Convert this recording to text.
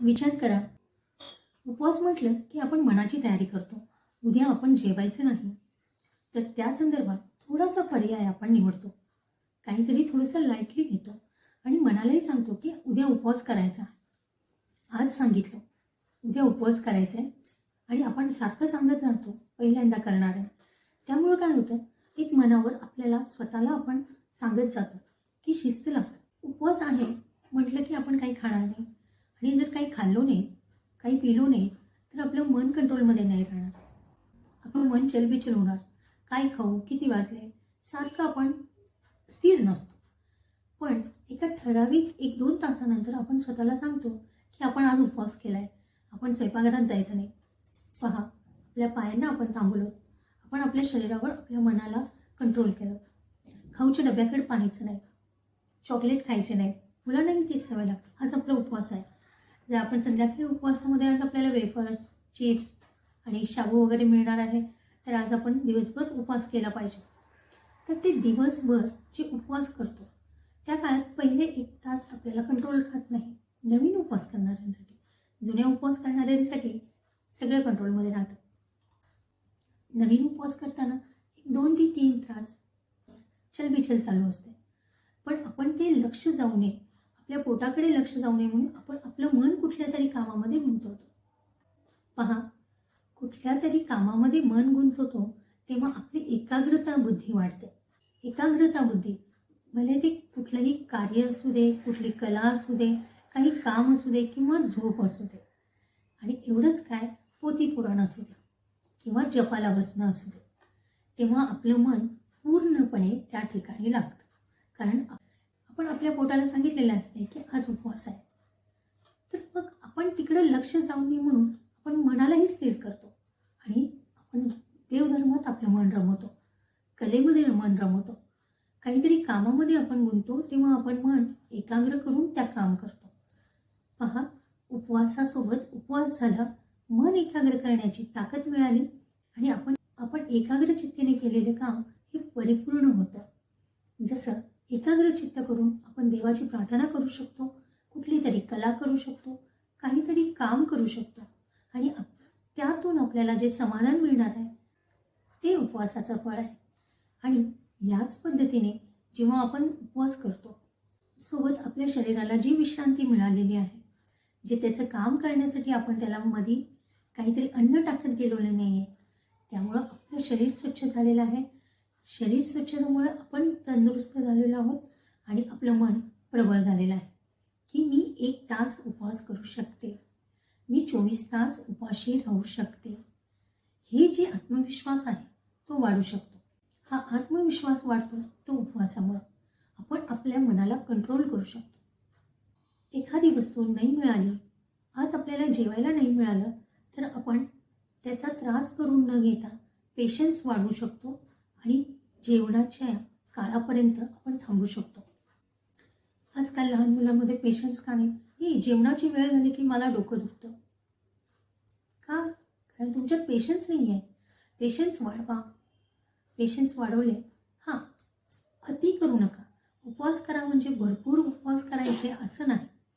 विचार करा. उपवास म्हटलं की आपण मनाची तयारी करतो. उद्या आपण जेवायचं नाही. तर त्या संदर्भात थोडासा पर्याय आपण निवडतो. काहीतरी थोडंसं लाईटली घेतो आणि मनालाही सांगतो की उद्या उपवास करायचा. आज सांगितलं. उद्या उपवास करायचा आहे. आणि आपण सारखं सांगत राहतो पहिल्यांदा करणार आहे. त्यामुळं काय होतं? एक मनावर आपल्याला स्वतःला आपण सांगत जातो की शिस्त लागतं. उपवास आहे म्हटलं की आपण काही खाणार नाही. आणि जर काही खाल्लो नाही काही पिलो नाही तर आपलं मन कंट्रोलमध्ये नाही राहणार. आपलं मन चलबिचल होणार. काय खाऊ किती वाजले सारखं आपण स्थिर नसतो. पण एका ठराविक एक दोन तासानंतर आपण स्वतःला सांगतो की आपण आज उपवास केला आहे आपण स्वयंपाकघरात जायचं नाही. पहा आपल्या पायांना आपण थांबलो आपण आपल्या शरीरावर आपल्या मनाला कंट्रोल केलं. खाऊच्या डब्याकडे पाहायचं नाही. चॉकलेट खायचे नाही. मुलांनाही तीच सवय लागते. आज आपला उपवास आहे. जर आपण संध्याकाळी उपवासामध्ये आज आपल्याला वेफर्स चिप्स आणि शाबू वगैरे मिळणार आहे तर आज आपण दिवसभर उपवास केला पाहिजे. तर ते दिवसभर जे उपवास करतो त्या काळात पहिले एक तास आपल्याला कंट्रोल राहत नाही. नवीन उपवास करणाऱ्यांसाठी जुन्या उपवास करणाऱ्यांसाठी सगळं कंट्रोलमध्ये राहतं नवीन उपवास करताना एक दोन ते तीन तास चलबिचल चालू असते. पण आपण ते लक्ष जाऊ नये. आपल्या पोटाकडे लक्ष जाऊ नये म्हणून आपण आपलं कुठल्या तरी कामामध्ये गुंतवतो. पहा कुठल्या तरी कामामध्ये मन गुंतवतो तेव्हा आपली एकाग्रता बुद्धी वाढते. एकाग्रता बुद्धी भले ते कुठलंही कार्य असू दे कुठली कला असू दे काही काम असू दे किंवा झोप असू दे. आणि एवढंच काय पोती पुराण असू दे किंवा जपाला बसणं असू दे. तेव्हा आपलं मन पूर्णपणे त्या ठिकाणी लागतं. कारण आपण आपल्या पोटाला सांगितलेलं असते की आज उपवास आहे. आपण तिकडे लक्ष जाऊ नये म्हणून आपण मनालाही स्थिर करतो. आणि आपण देवधर्मात आपलं मन रमवतो. कलेमध्ये मन रमवतो. काहीतरी कामामध्ये आपण गुंतो तेव्हा आपण मन एकाग्र करून त्या काम करतो. पहा उपवासासोबत उपवास झाला मन एकाग्र करण्याची ताकद मिळाली आणि आपण आपण एकाग्र चित्तेने केलेले काम हे परिपूर्ण होतं. जसं एकाग्र चित्त करून आपण देवाची प्रार्थना करू शकतो कुठली तरी कला करू शकतो काहीतरी काम करू शकतो. आणि त्यातून आपल्याला जे समाधान मिळणार आहे ते उपवासाचं फळ आहे. आणि याच पद्धतीने जेव्हा आपण उपवास करतो सोबत आपल्या शरीराला जी विश्रांती मिळालेली आहे जे त्याचं काम करण्यासाठी आपण त्याला मधी काहीतरी अन्न टाकत गेलेलं नाही आहे त्यामुळं आपलं शरीर स्वच्छ झालेलं आहे. शरीर स्वच्छतेमुळे आपण तंदुरुस्त झालेलो आहोत आणि आपलं मन प्रबळ झालेलं आहे. की मी एक तास उपवास करू शकते. मी चोवीस तास उपाशी राहू शकते. हे जे आत्मविश्वास आहे तो वाढू शकतो. हा आत्मविश्वास वाढतो तो उपवासामुळं. आपण आपल्या मनाला कंट्रोल करू शकतो. एखादी वस्तू नाही मिळाली आज आपल्याला जेवायला नाही मिळालं तर आपण त्याचा त्रास करून न घेता पेशन्स वाढवू शकतो आणि जेवणाच्या काळापर्यंत आपण थांबू शकतो. आजकाल लहान मुलांमध्ये पेशन्स का नाही? ही जेवणाची वेळ झाली की मला डोकं दुखतं. का? कारण तुमच्यात पेशन्स नाही आहे पेशन्स वाढवा. पेशन्स वाढवले. हां. अति करू नका. उपवास करा म्हणजे भरपूर उपवास करायचे असं नाही.